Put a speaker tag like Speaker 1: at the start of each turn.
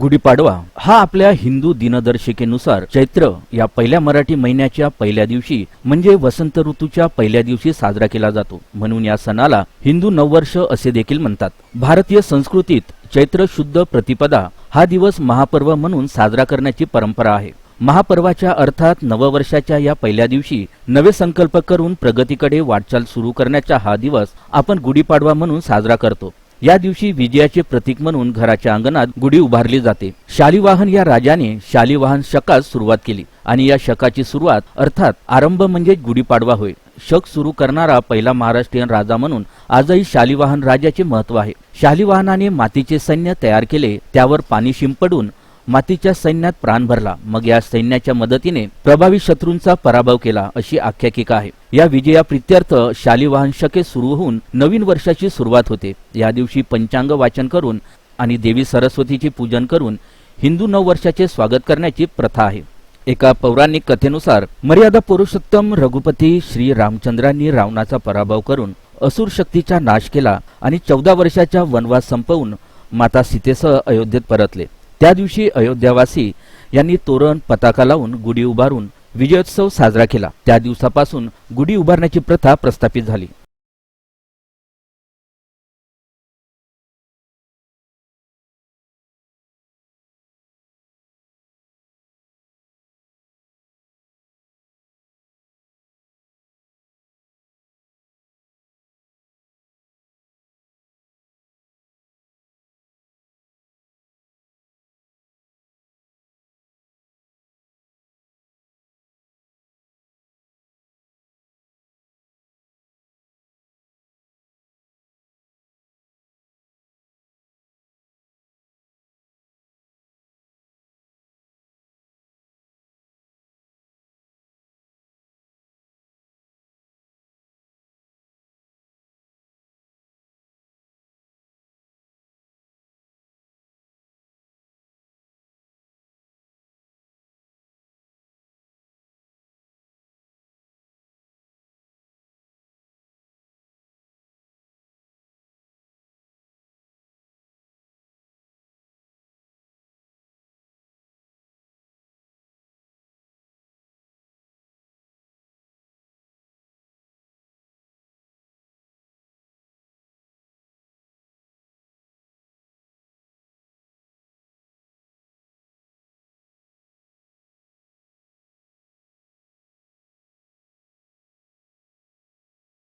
Speaker 1: गुढीपाडवा हा आपल्या हिंदू दिनदर्शिकेनुसार चैत्र या पहिल्या मराठी महिन्याच्या पहिल्या दिवशी म्हणजे वसंत ऋतूच्या पहिल्या दिवशी साजरा केला जातो. म्हणून या सणाला हिंदू नववर्ष असे देखील म्हणतात. भारतीय संस्कृतीत चैत्र शुद्ध प्रतिपदा हा दिवस महापर्व म्हणून साजरा करण्याची परंपरा आहे. महापर्वाच्या अर्थात नववर्षाच्या या पहिल्या दिवशी नवे संकल्प करून प्रगतीकडे वाटचाल सुरू करण्याचा हा दिवस आपण गुढीपाडवा म्हणून साजरा करतो. या दिवशी विजयाचे प्रतीक म्हणून घराच्या अंगणात गुढी उभारली जाते. शालिवाहन या राजाने शालिवाहन शकास सुरुवात केली आणि या शकाची सुरुवात अर्थात आरंभ म्हणजे गुढीपाडवा होय. शक सुरू करणारा पहिला महाराष्ट्रीयन राजा म्हणून आजही शालिवाहन राजाचे महत्त्व आहे. शालिवाहनाने मातीचे सैन्य तयार केले त्यावर पाणी शिंपडून मातीच्या सैन्यात प्राण भरला. मग या सैन्याच्या मदतीने प्रभावी शत्रूंचा पराभव केला अशी आख्यायिका आहे. या विजया प्रित्यर्थ शालिवाहन शके सुरू होऊन नवीन वर्षाची सुरुवात होते. या दिवशी पंचांग वाचन करून आणि देवी सरस्वतीचे पूजन करून हिंदू नववर्षाचे स्वागत करण्याची प्रथा आहे. एका पौराणिक कथेनुसार मर्यादा पुरुषोत्तम रघुपती श्री रामचंद्रांनी रावणाचा पराभव करून असुर शक्तीचा नाश केला आणि चौदा वर्षाचा वनवास संपवून माता सीतेसह अयोध्येत परतले. त्या दिवशी अयोध्यावासी यांनी तोरण पताका लावून गुढी उभारून विजयोत्सव साजरा केला. त्या दिवसापासून गुढी उभारण्याची प्रथा प्रस्थापित झाली.